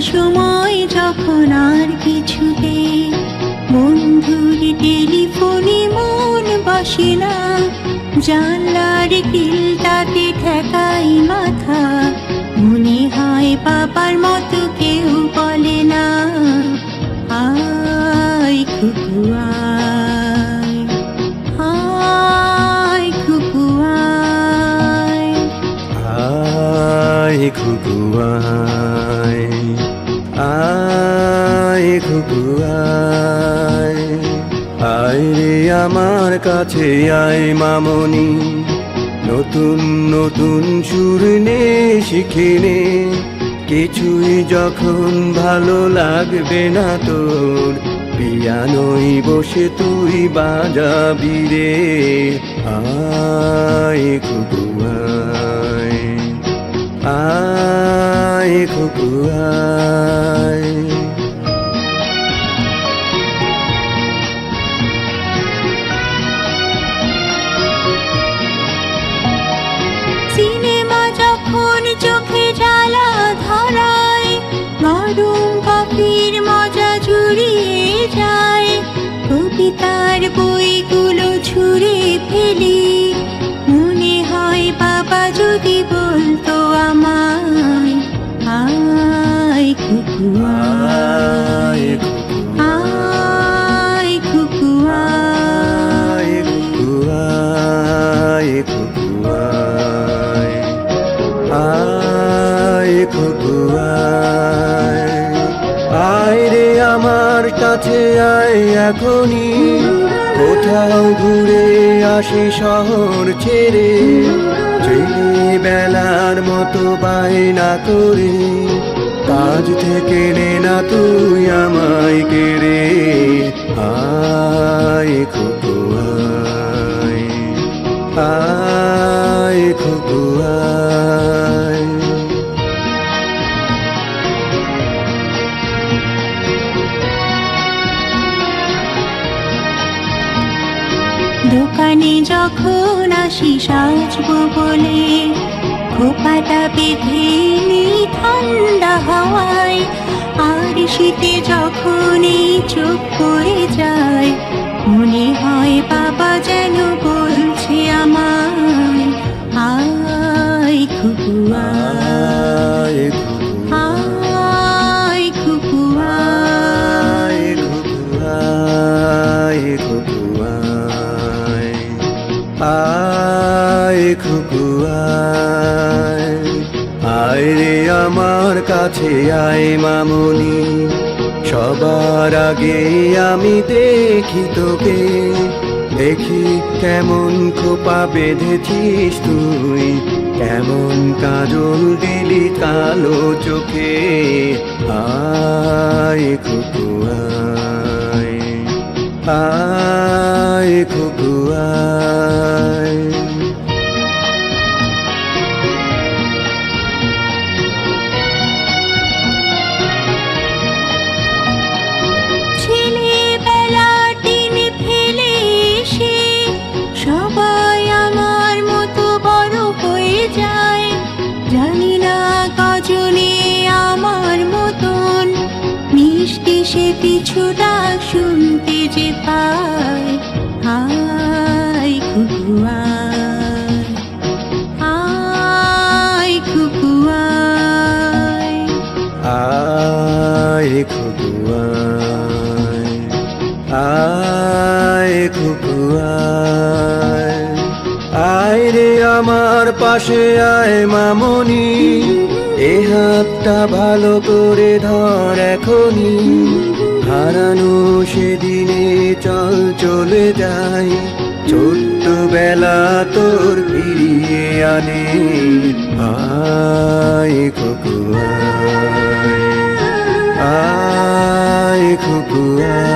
সময় যখন আর কিছুতে। বন্ধুর টেলিফোনে মন বসে না। জানলার কিলটাতে ঠেকাই মাথা। মনে হয় বাবার মতো কেউ বলে না। আয় খুকু, আয়। কাছে আয় মামনি, নতুন নতুন সুর নে, শিখে নে। কিছুই যখন ভালো লাগবে না তোর, পিয়ানোই বসে তুই বাজাবি রে। আয় খুকু আয়। খুকু গরম কফির মজা জুড়িয়ে যায়। কবিতার বইগুলো ছুঁড়ে ফেলি। কাছে আয় এখনই। কোথাও ঘুরে আসি শহর ছেড়ে। ছেলে বেলার মতো বায়না করে। কাজ থেকে নে না তুই আমায় কেড়ে। দোকানে যখন আসি সাজবো বলে খোপাটা বেঁধে নি ঠান্ডা হওয়ায় আর শীতে যখন এই আয় খুকু, আয়। রে আমার কাছে, আয় মামনি। সবার আগে আমি দেখি তোকে। দেখি কেমন খোপা বেঁধেছিস তুই। কেমন কাজল দিলি কালো চোখে। আয় খুকু, আয়। আয় খুকু, আয়। আয় খুকু আয় খুকু আয় রে আমার পাশে আয় মামনি, এ হাতটা ভালো করে ধর এখনি হারানো সেদিনে চল চলে যাই ছোট্ট বেলা তোর ফিরিয়ে আনে। আয় খুকু আয় আয় খুকু আয়